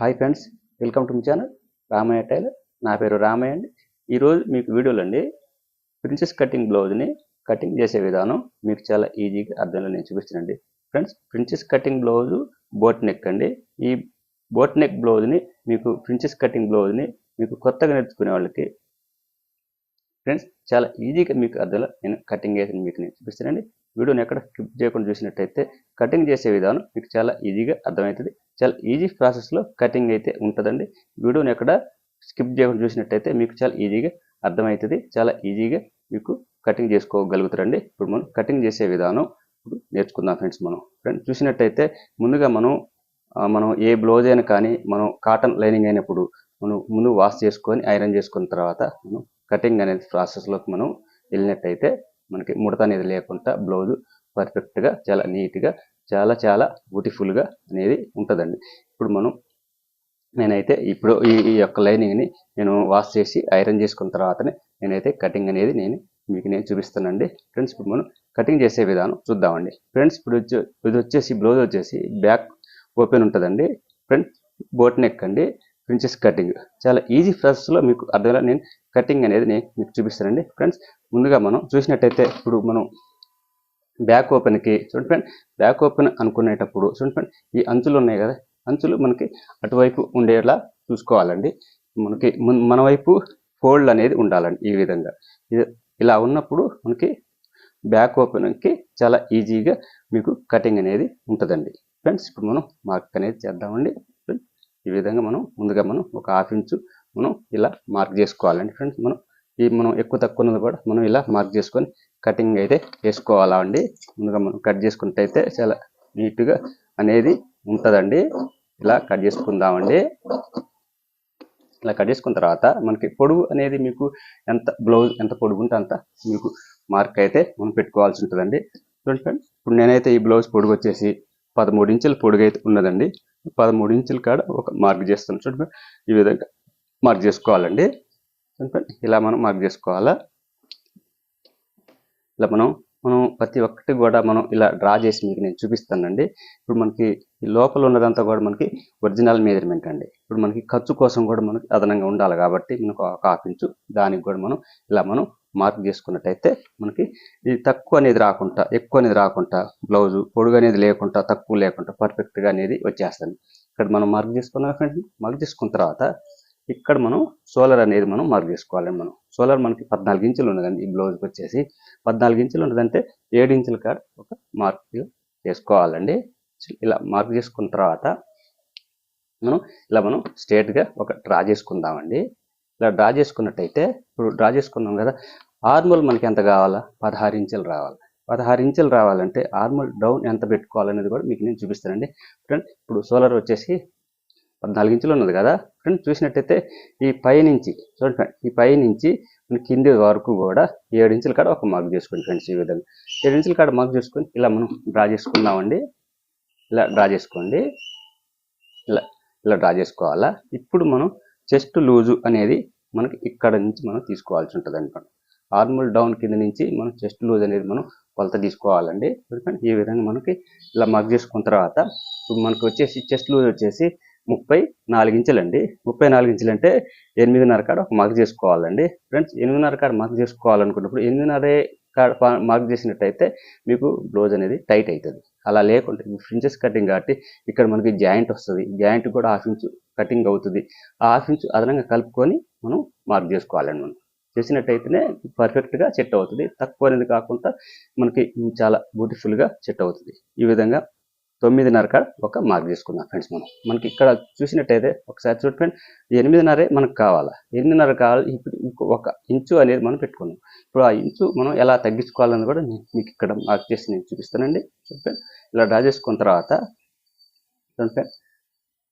Hi friends welcome to మీ channel. Ramayya tailor. నా పేరు రామయ్య అండి. ఈరోజు మీకు వీడియోలో అండి. ప్రిన్సెస్ కటింగ్ బ్లౌజ్ని కటింగ్ చేసే విధానం మీకు చాలా ఈజీగా అర్థంలో నేను చూపిస్తానండి friends princess cutting blouse boat neck అండి. ఈ బోట్ నెక్ బ్లౌజ్ని మీకు ప్రిన్సెస్ కటింగ్ బ్లౌజ్ని మీకు కొత్తగా నేర్చుకునే వాళ్ళకి ఫ్రెండ్స్ చాలా ఈజీగా మీకు అర్థంలో నేను కటింగ్ చేసి మీకు నేను చూపిస్తానండి వీడియోని ఎక్కడ స్కిప్ చేయకుండా చూసినట్టయితే కటింగ్ చేసే విధానం మీకు చాలా ఈజీగా అర్థమవుతుంది. చాలా ఈజీ ప్రాసెస్లో కటింగ్ అయితే ఉంటుందండి. వీడియోని ఎక్కడ స్కిప్ చేయకుండా చూసినట్టయితే మీకు చాలా ఈజీగా అర్థమవుతుంది. చాలా ఈజీగా మీకు కటింగ్ చేసుకోగలుగుతారండి. ఇప్పుడు మనం కటింగ్ చేసే విధానం ఇప్పుడు నేర్చుకుందాం ఫ్రెండ్స్ మనం. ఫ్రెండ్స్ చూసినట్టయితే ముందుగా మనం మనం ఏ బ్లౌజ్ అయినా కానీ మనం కాటన్ లైనింగ్ అయినప్పుడు మనం ముందు వాష్ చేసుకొని ఐరన్ చేసుకున్న తర్వాత మనం కటింగ్ అనేది ప్రాసెస్లోకి మనం వెళ్ళినట్టయితే మనకి ముడత అనేది లేకుండా బ్లౌజ్ పర్ఫెక్ట్గా చాలా నీట్గా చాలా చాలా బ్యూటిఫుల్గా అనేది ఉంటుందండి. ఇప్పుడు మనం నేనైతే ఇప్పుడు ఈ ఈ యొక్క లైనింగ్ని నేను వాష్ చేసి ఐరన్ చేసుకున్న తర్వాతనే నేనైతే కటింగ్ అనేది నేను మీకు నేను చూపిస్తానండి. ఫ్రెండ్స్ ఇప్పుడు మనం కటింగ్ చేసే విధానం చూద్దామండి. ఫ్రెండ్స్ ఇప్పుడు ఇది వచ్చేసి బ్లౌజ్ వచ్చేసి బ్యాక్ ఓపెన్ ఉంటుందండి. ఫ్రంట్ బోట్ నెక్ అండి. Princess cutting. చాలా ఈజీ ప్రాసెస్లో మీకు అర్థమయ్యేలా నేను కటింగ్ అనేది నేను మీకు చూపిస్తానండి. ఫ్రెండ్స్ ముందుగా మనం చూసినట్టయితే ఇప్పుడు మనం బ్యాక్ ఓపెన్కి చూడండి ఫ్రెండ్ బ్యాక్ ఓపెన్ అనుకునేటప్పుడు చూడండి ఫ్రెండ్ ఈ అంచులు ఉన్నాయి కదా అంచులు మనకి అటువైపు ఉండేలా చూసుకోవాలండి. మనకి మన- మన వైపు ఫోల్డ్ అనేది ఉండాలండి ఈ విధంగా. ఇలా ఉన్నప్పుడు మనకి బ్యాక్ ఓపెన్కి చాలా ఈజీగా మీకు కటింగ్ అనేది ఉంటుందండి. ఫ్రెండ్స్ ఇప్పుడు మనం మార్క్ అనేది చేద్దామండి. ఈ విధంగా మనం ముందుగా మనం ఒక హాఫ్ ఇంచు మనం ఇలా మార్క్ చేసుకోవాలండి ఫ్రెండ్స్. మనం ఈ మనం ఎక్కువ తక్కువ ఉన్నది కూడా మనం ఇలా మార్క్ చేసుకొని కటింగ్ అయితే వేసుకోవాలా అండి. ముందుగా మనం కట్ చేసుకుంటే చాలా నీట్గా అనేది ఉంటుందండి. ఇలా కట్ చేసుకుందామండి. ఇలా కట్ చేసుకున్న తర్వాత మనకి పొడుగు అనేది మీకు ఎంత బ్లౌజ్ ఎంత పొడుగు ఉంటే అంత మీకు మార్క్ అయితే మనం పెట్టుకోవాల్సి ఉంటుందండి. చూడండి ఫ్రెండ్స్ ఇప్పుడు నేనైతే ఈ బ్లౌజ్ పొడుగు వచ్చేసి పదమూడు ఇంచుల పొడుగు అయితే ఉన్నదండి. పదమూడు ఇంచుల కాడ ఒక మార్క్ చేస్తాను చూడండి ఈ విధంగా మార్క్ చేసుకోవాలండి. చూడండి ఇలా మనం మార్క్ చేసుకోవాలా? ఇలా మనం మనం ప్రతి ఒక్కటి కూడా మనం ఇలా డ్రా చేసి మీకు నేను చూపిస్తానండి. ఇప్పుడు మనకి ఈ లోపల ఉన్నదంతా కూడా మనకి ఒరిజినల్ మెజర్మెంట్ అండి. ఇప్పుడు మనకి ఖర్చు కోసం కూడా మనకి అదనంగా ఉండాలి కాబట్టి మనకు ఒక హాఫ్ ఇంచు దానికి కూడా మనం ఇలా మనం మార్క్ చేసుకున్నట్టయితే మనకి ఇది తక్కువ అనేది రాకుండా ఎక్కువ అనేది రాకుండా బ్లౌజు పొడుగు అనేది లేకుండా తక్కువ లేకుండా పర్ఫెక్ట్గా అనేది వచ్చేస్తుంది. ఇక్కడ మనం మార్క్ చేసుకున్నాం ఫ్రెండ్స్ మార్క్ చేసుకున్న తర్వాత ఇక్కడ మనం సోలర్ అనేది మనం మార్క్ చేసుకోవాలండి మనం. సోలర్ మనకి పద్నాలుగు ఇంచులు ఉన్నదండి ఈ బ్లౌజ్కి వచ్చేసి. పద్నాలుగు ఇంచులు ఉన్నదంటే ఏడు ఇంచుల కాడ ఒక మార్క్ చేసుకోవాలండి. ఇలా మార్క్ చేసుకున్న తర్వాత మనం ఇలా మనం స్ట్రేట్గా ఒక డ్రా చేసుకుందామండి. ఇలా డ్రా చేసుకున్నట్టయితే ఇప్పుడు డ్రా చేసుకున్నాం కదా ఆర్మల్ మనకి ఎంత కావాలా? పదహారు ఇంచులు రావాలి. పదహారు ఇంచులు రావాలంటే ఆర్మల్ డౌన్ ఎంత పెట్టుకోవాలనేది కూడా మీకు నేను చూపిస్తానండి. ఫ్రెండ్ ఇప్పుడు సోలార్ వచ్చేసి పద్నాలుగు ఇంచులు ఉన్నది కదా ఫ్రెండ్ చూసినట్టయితే ఈ పై నుంచి చూడండి ఫ్రెండ్ ఈ పై నుంచి మన కింది వరకు కూడా ఏడు ఇంచుల కాడ ఒక మార్క్ చేసుకోండి ఫ్రెండ్స్ ఈ విధంగా. ఏడు ఇంచుల కాడ మార్క్ చేసుకొని ఇలా మనం డ్రా చేసుకుందామండి. ఇలా డ్రా చేసుకోండి. ఇలా ఇలా డ్రా చేసుకోవాలా? ఇప్పుడు మనం చెస్ట్ లూజు అనేది మనకి ఇక్కడ నుంచి మనం తీసుకోవాల్సి ఉంటుంది అనమాట ఆర్మల్ డౌన్ కింద నుంచి మనం చెస్ట్ లూజ్ అనేది మనం కొలత తీసుకోవాలండి. ఎందుకంటే ఈ విధంగా మనకి ఇలా మగ్ చేసుకున్న తర్వాత ఇప్పుడు మనకు వచ్చేసి చెస్ట్ లూజ్ వచ్చేసి ముప్పై నాలుగు ఇంచులండి. ముప్పై నాలుగు ఇంచులు అంటే ఎనిమిదిన్నర కాడ ఒక మగ్ చేసుకోవాలండి. ఫ్రెండ్స్ ఎనిమిదిన్నర కాడ మగ్ చేసుకోవాలనుకున్నప్పుడు ఎనిమిదిన్నరే కాడ మార్క్ చేసినట్టయితే మీకు బ్లౌజ్ అనేది టైట్ అవుతుంది అలా లేకుండా ఫ్రించెస్ కటింగ్ కాబట్టి ఇక్కడ మనకి జాయింట్ వస్తుంది. జాయింట్ కూడా హాఫ్ ఇంచు కటింగ్ అవుతుంది. ఆ హాఫ్ ఇంచు అదనంగా కలుపుకొని మనం మార్క్ చేసుకోవాలండి మనం చేసినట్టయితేనే పర్ఫెక్ట్గా సెట్ అవుతుంది. తక్కువ అనేది కాకుండా మనకి చాలా బ్యూటిఫుల్గా సెట్ అవుతుంది. ఈ విధంగా తొమ్మిదిన్నర కాడ ఒక మార్క్ తీసుకుందాం ఫ్రెండ్స్ మనం. మనకి ఇక్కడ చూసినట్టయితే ఒకసారి చూడండి ఫ్రెండ్ ఎనిమిదిన్నరే మనకు కావాలా? ఎనిమిదిన్నర కావాలి ఇప్పుడు ఇంకో ఒక ఇంచు అనేది మనం పెట్టుకున్నాం ఇప్పుడు ఆ ఇంచు మనం ఎలా తగ్గించుకోవాలని కూడా నేను మీకు ఇక్కడ మార్క్ చేసి నేను చూపిస్తానండి. చూడండి ఇలా డ్రా చేసుకున్న తర్వాత చూడండి ఫ్రెండ్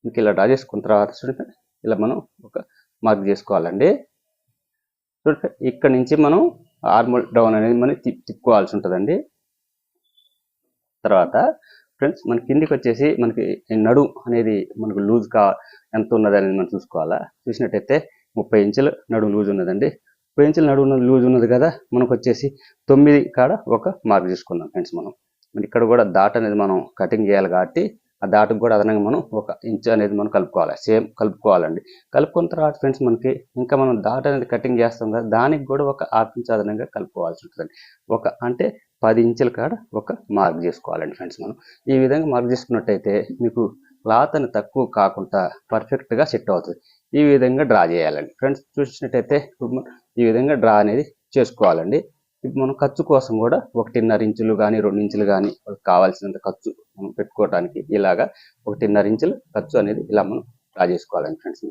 మీకు ఇలా డ్రా చేసుకున్న తర్వాత చూడండి ఇలా మనం ఒక మార్క్ చేసుకోవాలండి. చూడండి ఇక్కడ నుంచి మనం ఆర్మల్ డౌన్ అనేది మనం తిప్ తిప్పుకోవాల్సి ఉంటుందండి. తర్వాత ఫ్రెండ్స్ మన కిందికి వచ్చేసి మనకి నడు అనేది మనకు లూజ్ కా ఎంత ఉన్నది అనేది మనం చూసుకోవాలా? చూసినట్టయితే ముప్పై ఇంచులు నడుము లూజ్ ఉన్నదండి. ముప్పై ఇంచులు నడుము లూజ్ ఉన్నది కదా? మనకు వచ్చేసి తొమ్మిది కాడ ఒక మార్క్ చేసుకుందాం ఫ్రెండ్స్ మనం. ఇక్కడ కూడా దాట్ అనేది మనం కటింగ్ చేయాలి కాబట్టి ఆ దాటుకు కూడా అదనంగా మనం ఒక ఇంచ్ అనేది మనం కలుపుకోవాలి. సేమ్ కలుపుకోవాలండి. కలుపుకున్న తర్వాత ఫ్రెండ్స్ మనకి ఇంకా మనం దాట్ అనేది కటింగ్ చేస్తాం కదా దానికి కూడా ఒక హాఫ్ ఇంచ్ అదనంగా కలుపుకోవాల్సి ఉంటుందండి. ఒక అంటే పది ఇంచుల కాడ ఒక మార్క్ చేసుకోవాలండి ఫ్రెండ్స్ మనం. ఈ విధంగా మార్క్ చేసుకున్నట్టయితే మీకు క్లాత్ అని తక్కువ కాకుండా పర్ఫెక్ట్గా సెట్ అవుతుంది. ఈ విధంగా డ్రా చేయాలండి. ఫ్రెండ్స్ చూసినట్టయితే ఈ విధంగా డ్రా అనేది చేసుకోవాలండి. ఇప్పుడు మనం ఖర్చు కోసం కూడా ఒకటిన్నర ఇంచులు కానీ రెండు ఇంచులు కానీ కావాల్సినంత ఖర్చు మనం పెట్టుకోవడానికి ఇలాగా ఒకటిన్నర ఇంచులు ఖర్చు అనేది ఇలా మనం డ్రా చేసుకోవాలండి ఫ్రెండ్స్.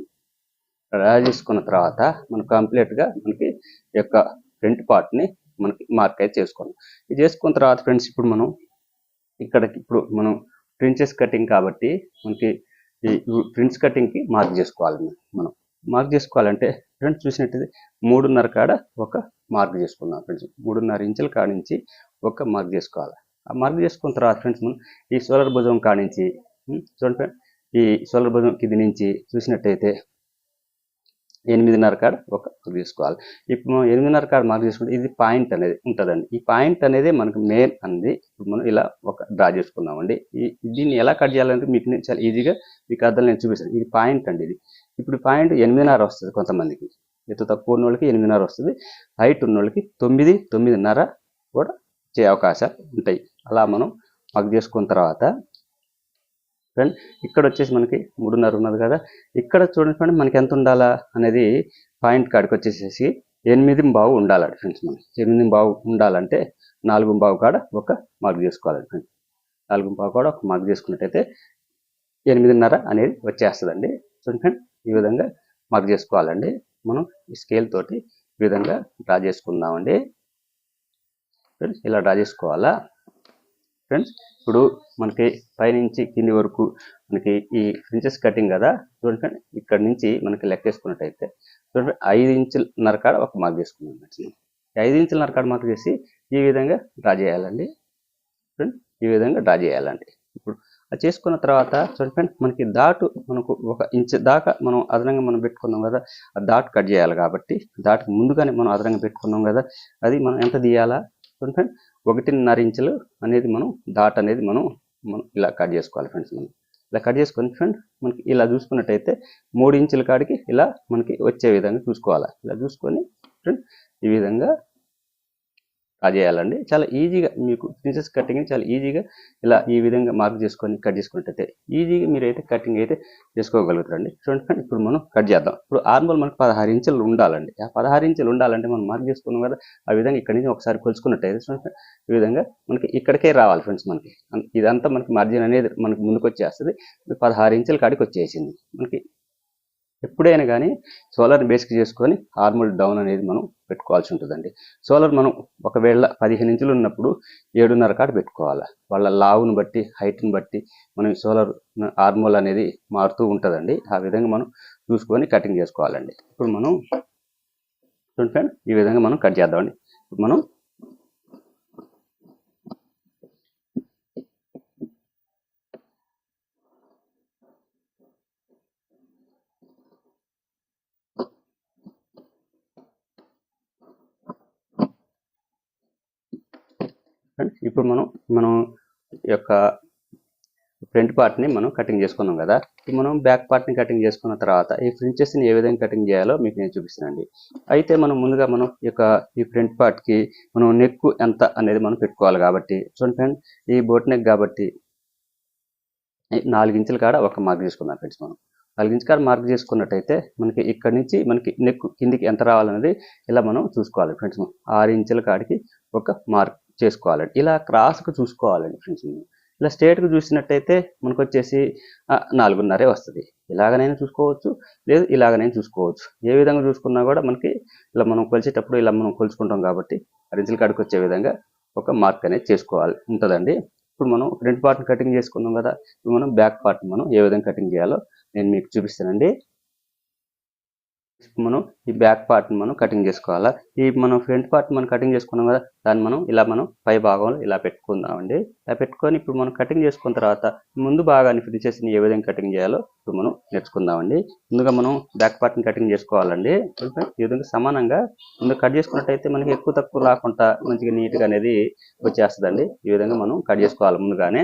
డ్రా చేసుకున్న తర్వాత మనం కంప్లీట్గా మనకి ఈ యొక్క ఫ్రంట్ పార్ట్ని మనకి మార్క్ అయితే చేసుకోవాలి. ఇది చేసుకున్న తర్వాత ఫ్రెండ్స్ ఇప్పుడు మనం ఇక్కడికి ఇప్పుడు మనం ప్రిన్సెస్ కటింగ్ కాబట్టి మనకి ఈ ప్రిన్స్ కటింగ్కి మార్క్ చేసుకోవాలి మనం. మార్క్ చేసుకోవాలంటే ఫ్రెండ్స్ చూసినట్టయితే మూడున్నర కాడ ఒక మార్క్ చేసుకుందాం ఫ్రెండ్స్ మూడున్నర ఇంచుల కాడ నుంచి ఒక మార్క్ చేసుకోవాలి. ఆ మార్క్ చేసుకున్న తర్వాత ఫ్రెండ్స్ మనం ఈ సోలార్ భుజం కాడ నుంచి చూడండి ఫ్రెండ్ ఈ సోలార్ భుజం కింది నుంచి చూసినట్టయితే ఎనిమిదిన్నర కాడ ఒక మార్క్ చేసుకోవాలి. ఇప్పుడు మనం ఎనిమిదిన్నర కాడ మార్క్ చేసుకుంటే ఇది పాయింట్ అనేది ఉంటుందండి. ఈ పాయింట్ అనేది మనకు మెయిన్ అనేది ఇప్పుడు మనం ఇలా ఒక డ్రా చేసుకుందామండి. ఈ దీన్ని ఎలా కట్ చేయాలంటే మీకు నేను చాలా ఈజీగా మీకు అర్థం నేను చూపిస్తాను. ఇది పాయింట్ అండి ఇది. ఇప్పుడు పాయింట్ ఎనిమిదిన్నర వస్తుంది కొంతమందికి. ఎత్తు తక్కువ ఉన్న వాళ్ళకి ఎనిమిదిన్నర వస్తుంది. హైట్ ఉన్న వాళ్ళకి తొమ్మిది తొమ్మిదిన్నర కూడా వచ్చే అవకాశాలు ఉంటాయి. అలా మనం మార్క్ చేసుకున్న తర్వాత ఫ్రెండ్ ఇక్కడ వచ్చేసి మనకి మూడున్నర ఉన్నది కదా. ఇక్కడ చూడండి ఫ్రెండ్ మనకి ఎంత ఉండాలా అనేది పాయింట్ కాడికి వచ్చేసేసి ఎనిమిది బావు ఉండాలండి ఫ్రెండ్స్ మనం ఎనిమిది బావు ఉండాలంటే నాలుగు బావు కాడ ఒక మార్క్ చేసుకోవాలండి ఫ్రెండ్స్ నాలుగు బావు కూడా ఒక మార్క్ చేసుకున్నట్టయితే ఎనిమిదిన్నర అనేది వచ్చేస్తుందండి. చూడండి ఫ్రెండ్ ఈ విధంగా మార్క్ చేసుకోవాలండి. మనం ఈ స్కేల్ తోటి ఈ విధంగా డ్రా చేసుకుందామండి. ఫ్రెండ్స్ ఇలా డ్రా చేసుకోవాలా? ఫ్రెండ్స్ ఇప్పుడు మనకి పైనుంచి కింది వరకు మనకి ఈ ఫ్రించెస్ కటింగ్ కదా? చూడండి ఫ్రెండ్ ఇక్కడ నుంచి మనకి లెక్కేసుకున్నట్టయితే చూడండి ఐదు ఇంచుల నరకాడ ఒక మార్క్ చేసుకున్నాం ఫ్రెండ్స్ ఐదు ఇంచుల నరకాడ మార్క్ చేసి ఈ విధంగా డ్రా చేయాలండి. ఫ్రెండ్ ఈ విధంగా డ్రా చేయాలండి. ఇప్పుడు అది చేసుకున్న తర్వాత చూడండి ఫ్రెండ్ మనకి దాటు మనకు ఒక ఇంచ్ దాకా మనం అదనంగా మనం పెట్టుకున్నాం కదా ఆ దాటు కట్ చేయాలి కాబట్టి దాటుకు ముందుగానే మనం అదనంగా పెట్టుకున్నాం కదా అది మనం ఎంత తీయాలా? చూడండి ఫ్రెండ్ ఒకటిన్నర ఇంచులు అనేది మనం దాట్ అనేది మనం మనం ఇలా కట్ చేసుకోవాలి ఫ్రెండ్స్ మనం. ఇలా కట్ చేసుకొని ఫ్రెండ్ మనకి ఇలా చూసుకున్నట్టయితే మూడు ఇంచుల కాడికి ఇలా మనకి వచ్చే విధంగా చూసుకోవాలి. ఇలా చూసుకొని ఫ్రెండ్ ఈ విధంగా చేయాలండి. చాలా ఈజీగా మీకు ప్రిన్సెస్ కటింగ్ చాలా ఈజీగా ఇలా ఈ విధంగా మార్క్ చేసుకొని కట్ చేసుకున్నట్టయితే ఈజీగా మీరైతే కటింగ్ అయితే చేసుకోగలుగుతారండి. చూడండి ఫ్రెండ్ ఇప్పుడు మనం కట్ చేద్దాం. ఇప్పుడు ఆర్మల్ మనకు పదహారు ఇంచులు ఉండాలండి. ఆ పదహారు ఇంచులు ఉండాలంటే మనం మార్క్ చేసుకున్నాం కదా ఆ విధంగా ఇక్కడి నుంచి ఒకసారి కొలుచుకున్నట్టయితే చూడండి ఈ విధంగా మనకి ఇక్కడికే రావాలి ఫ్రెండ్స్ మనకి. ఇదంతా మనకి మార్జిన్ అనేది మనకి ముందుకు వచ్చేస్తుంది పదహారు ఇంచుల కాడికి వచ్చేసింది మనకి ఎప్పుడైనా కానీ సోలార్ బేసిక్ చేసుకొని హార్మోల్ డౌన్ అనేది మనం పెట్టుకోవాల్సి ఉంటుందండి. సోలార్ మనం ఒకవేళ పదిహేను ఇంచులు ఉన్నప్పుడు ఏడున్నర కాడ పెట్టుకోవాలి? వాళ్ళ లావును బట్టి హైట్ని బట్టి మనం సోలార్ హార్మోల్ అనేది మారుతూ ఉంటుందండి. ఆ విధంగా మనం చూసుకొని కటింగ్ చేసుకోవాలండి. ఇప్పుడు మనం చూడండి ఫ్రెండ్ ఈ విధంగా మనం కట్ చేద్దామండి. ఇప్పుడు మనం ఇప్పుడు మనం మనం ఈ యొక్క ఫ్రంట్ పార్ట్ని మనం కటింగ్ చేసుకున్నాం కదా. మనం బ్యాక్ పార్ట్ని కటింగ్ చేసుకున్న తర్వాత ఈ ఫ్రించెస్ని ఏ విధంగా కటింగ్ చేయాలో మీకు నేను చూపిస్తానండి అయితే మనం ముందుగా మనం ఈ యొక్క ఈ ఫ్రంట్ పార్ట్కి మనం నెక్ ఎంత అనేది మనం పెట్టుకోవాలి కాబట్టి చూడండి ఫ్రెండ్ ఈ బోట్ నెక్ కాబట్టి నాలుగు ఇంచుల కాడ ఒక మార్క్ చేసుకుందాం ఫ్రెండ్స్ మనం. నాలుగు ఇంచు కాడ మార్క్ చేసుకున్నట్టయితే మనకి ఇక్కడ నుంచి మనకి నెక్ కిందికి ఎంత రావాలనేది ఇలా మనం చూసుకోవాలి ఫ్రెండ్స్ ఆరు ఇంచుల కాడికి ఒక మార్క్ చేసుకోవాలండి ఇలా క్రాస్కు చూసుకోవాలండి ఫ్రెండ్స్ ఇలా స్ట్రేట్గా చూసినట్టయితే మనకు వచ్చేసి నాలుగున్నరే వస్తుంది. ఇలాగనైనా చూసుకోవచ్చు లేదు ఇలాగనైనా చూసుకోవచ్చు. ఏ విధంగా చూసుకున్నా కూడా మనకి ఇలా మనం కొలిచేటప్పుడు ఇలా మనం కొలుచుకుంటాం కాబట్టి రించుల కాడికి వచ్చే విధంగా ఒక మార్క్ అనేది చేసుకోవాలి ఉంటుందండి. ఇప్పుడు మనం ఫ్రంట్ పార్ట్ని కటింగ్ చేసుకున్నాం కదా ఇప్పుడు మనం బ్యాక్ పార్ట్ని మనం ఏ విధంగా కటింగ్ చేయాలో నేను మీకు చూపిస్తానండి. మనం ఈ బ్యాక్ పార్ట్ మనం కటింగ్ చేసుకోవాలా? ఈ మనం ఫ్రంట్ పార్ట్ మనం కటింగ్ చేసుకున్నాం కదా దాన్ని మనం ఇలా మనం పై భాగంలో ఇలా పెట్టుకుందామండి. ఇలా పెట్టుకొని ఇప్పుడు మనం కటింగ్ చేసుకున్న తర్వాత ముందు భాగాన్ని చేసి ఏ విధంగా కటింగ్ చేయాలో ఇప్పుడు మనం నేర్చుకుందామండి. ముందుగా మనం బ్యాక్ పార్ట్ని కటింగ్ చేసుకోవాలండి. ఈ విధంగా సమానంగా ముందు కట్ చేసుకున్నట్టయితే మనకి ఎక్కువ తక్కువ రాకుండా మంచిగా నీట్గా అనేది వచ్చేస్తుందండి. ఈ విధంగా మనం కట్ చేసుకోవాలి ముందుగానే.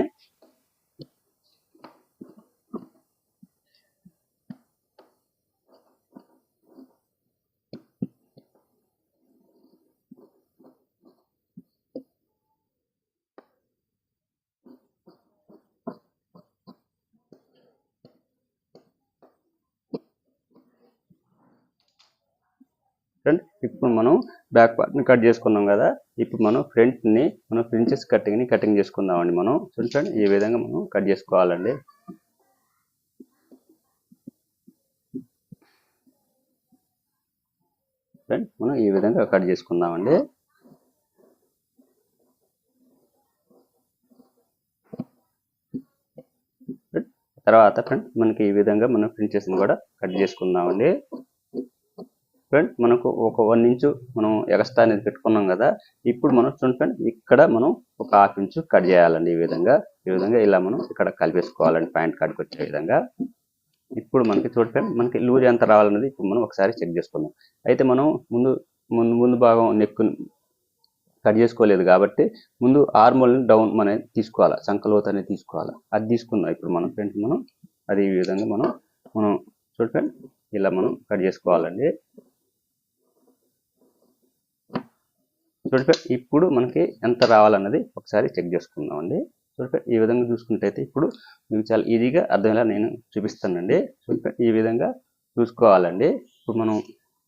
ఫ్రెండ్ ఇప్పుడు మనం బ్యాక్ పార్ట్ని కట్ చేసుకున్నాం కదా ఇప్పుడు మనం ఫ్రంట్ని మనం ప్రిన్సెస్ కటింగ్ని కటింగ్ చేసుకుందామండి మనం. చూడండి ఈ విధంగా మనం కట్ చేసుకోవాలండి. ఫ్రెండ్ మనం ఈ విధంగా కట్ చేసుకుందామండి. తర్వాత ఫ్రెండ్ మనకి ఈ విధంగా మనం ప్రిన్సెస్ని కూడా కట్ చేసుకుందామండి. ఫ్రెండ్ మనకు ఒక వన్ ఇంచు మనం ఎగస్ట్రా అనేది పెట్టుకున్నాం కదా ఇప్పుడు మనం చూడండి ఫ్రెండ్ ఇక్కడ మనం ఒక హాఫ్ ఇంచు కట్ చేయాలండి ఈ విధంగా. ఈ విధంగా ఇలా మనం ఇక్కడ కలిపేసుకోవాలండి ప్యాంట్ కాడికి వచ్చే విధంగా. ఇప్పుడు మనకి చూడండి ఫ్రెండ్ మనకి లూజ్ ఎంత రావాలన్నది ఇప్పుడు మనం ఒకసారి చెక్ చేసుకుందాం. అయితే మనం ముందు ముందు ముందు భాగం నెక్ కట్ చేసుకోలేదు కాబట్టి ముందు ఆర్మోల్ని డౌన్ మనం తీసుకోవాలి సంకలోత అనేది తీసుకోవాలి. అది తీసుకుందాం. ఇప్పుడు మనం ఫ్రెండ్ మనం అది ఈ విధంగా మనం మనం చూడండి ఇలా మనం కట్ చేసుకోవాలండి. చూడండి ఇప్పుడు మనకి ఎంత రావాలన్నది ఒకసారి చెక్ చేసుకుందామండి. చూడండి ఈ విధంగా చూసుకుంటైతే ఇప్పుడు మీకు చాలా ఈజీగా అర్థమయ్యేలా నేను చూపిస్తానండి. చూడండి ఈ విధంగా చూసుకోవాలండి. ఇప్పుడు మనం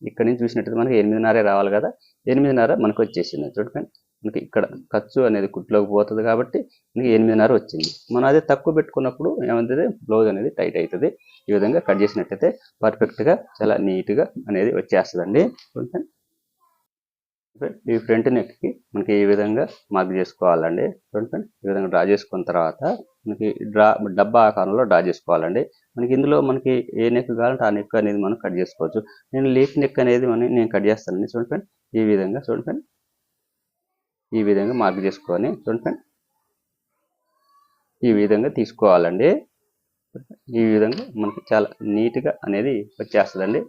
ఇక్కడ నుంచి చూసినట్టయితే మనకి ఎనిమిదిన్నరే రావాలి కదా. ఎనిమిదిన్నర మనకు వచ్చేసింది. చూడండి మనకి ఇక్కడ ఖర్చు అనేది కుట్లోకి పోతుంది కాబట్టి మనకి ఎనిమిదిన్నర వచ్చింది. మనం అదే తక్కువ పెట్టుకున్నప్పుడు ఏమవుతుంది? బ్లౌజ్ అనేది టైట్ అవుతుంది. ఈ విధంగా కట్ చేసినట్టయితే పర్ఫెక్ట్గా చాలా నీట్గా అనేది వచ్చేస్తుందండి. చూడండి ఈ ఫ్రంట్ నెక్కి మనకి ఈ విధంగా మార్క్ చేసుకోవాలండి? చూడండి ఈ విధంగా డ్రా చేసుకున్న తర్వాత మనకి డ్రా డబ్బా ఆకారంలో డ్రా చేసుకోవాలండి. మనకి ఇందులో మనకి ఏ నెక్ కావాలంటే ఆ నెక్ అనేది మనం కట్ చేసుకోవచ్చు. నేను లీఫ్ నెక్ అనేది మనం నేను కట్ చేస్తానండి. చూడండి ఈ విధంగా చూడండి ఈ విధంగా మార్క్ చేసుకొని చూడండి ఈ విధంగా తీసుకోవాలండి. ఈ విధంగా మనకి చాలా నీట్గా అనేది వచ్చేస్తుందండి.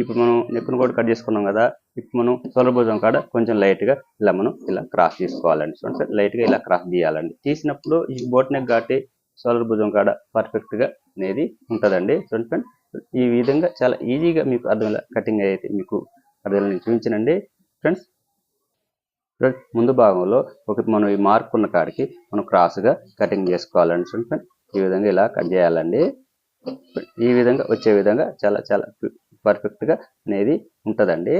ఇప్పుడు మనం నెక్కును కూడా కట్ చేసుకున్నాం కదా ఇప్పుడు మనం సొలభుజం కాడ కొంచెం లైట్గా ఇలా మనం ఇలా క్రాస్ చేసుకోవాలండి. చూడండి లైట్గా ఇలా క్రాస్ తీయాలండి తీసినప్పుడు ఈ బోట్ నెక్ కాబట్టి సోలర్ భుజం కాడ పర్ఫెక్ట్గా అనేది ఉంటుందండి. చూడండి ఫ్రెండ్ ఈ విధంగా చాలా ఈజీగా మీకు అర్థం కటింగ్ అయితే మీకు అర్థం నేను చూపించానండి. ఫ్రెండ్స్ ముందు భాగంలో ఒక మనం ఈ మార్క్ ఉన్న కాడికి మనం క్రాస్గా కటింగ్ చేసుకోవాలండి. చూడండి ఫ్రెండ్ ఈ విధంగా ఇలా కట్ చేయాలండి. ఈ విధంగా వచ్చే విధంగా చాలా చాలా పర్ఫెక్ట్గా అనేది ఉంటుందండి.